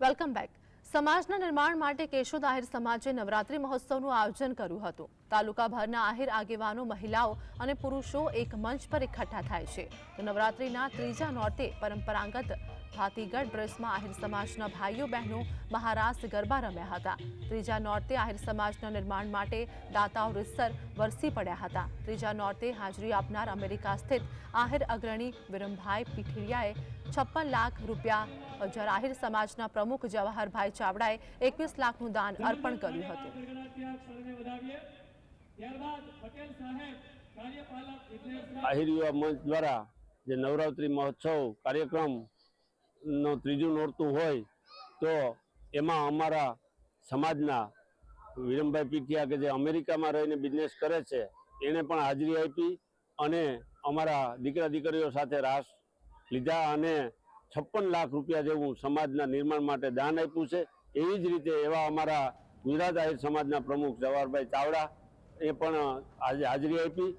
Welcome back. સમાજના નિર્માણ માટે કેશોદ આહિર સમાજે નવરાત્રી મહોત્સવનું આયોજન કર્યું હતું. તાલુકાભરના આહિર આગેવાનો, મહિલાઓ અને પુરુષો એક મંચ પર એકઠા થાય છે. તો નવરાત્રીના ત્રીજા નોરતે પરંપરાગત ભાતીગઢ ડ્રેસમાં આહિર સમાજના ભાઈઓ, બહેનો મહારાસ ગરબા રમ્યા હતા. ત્રીજા નોરતે આહિર સમાજના નિર્માણ માટે દાતાઓ રીતસર વરસી પડ્યા હતા. ત્રીજા નોરતે હાજરી આપનાર અમેરિકા સ્થિત આહિર અગ્રણી વિરમભાઈ પીઠીડિયાએ છપ્પન લાખ રૂપિયા જ્યારે આહિર સમાજના પ્રમુખ જવાહરભાઈ ચાવડાએ એકવીસ લાખનું દાન અર્પણ કર્યું હતું. આહિર યુવા મંચ દ્વારા જે નવરાત્રિ મહોત્સવ કાર્યક્રમનો ત્રીજું નોરતું હોય, તો એમાં અમારા સમાજના વિરમભાઈ પીઠિયા કે જે અમેરિકામાં રહીને બિઝનેસ કરે છે, એણે પણ હાજરી આપી અને અમારા દીકરા દીકરીઓ સાથે રાસ લીધા અને છપ્પન લાખ રૂપિયા જેવું સમાજના નિર્માણ માટે દાન આપ્યું છે. એવી જ રીતે એવા અમારા ગુજરાત આહિર સમાજના પ્રમુખ જવાહરભાઈ ચાવડા એ પણ આજે હાજરી આપી.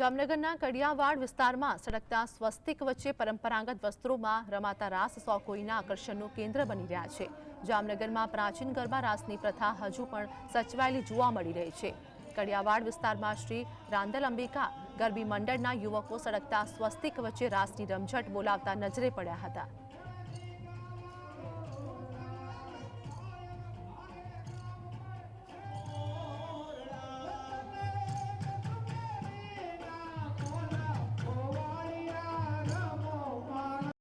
જામનગરના કડિયાવાડ વિસ્તારમાં સડકતા સ્વસ્તિક વચ્ચે પરંપરાગત વસ્ત્રોમાં રમાતા રાસ સો કોઈના આકર્ષણનું કેન્દ્ર બની રહ્યા છે. જામનગરમાં પ્રાચીન ગરબા રાસની પ્રથા હજુ પણ સચવાયેલી જોવા મળી રહી છે. કડિયાવાડ વિસ્તારમાં શ્રી રાંદલ અંબિકા ગરબી મંડળના યુવકો સડકતા સ્વસ્તિક વચ્ચે રાસની રમઝટ બોલાવતા નજરે પડ્યા હતા.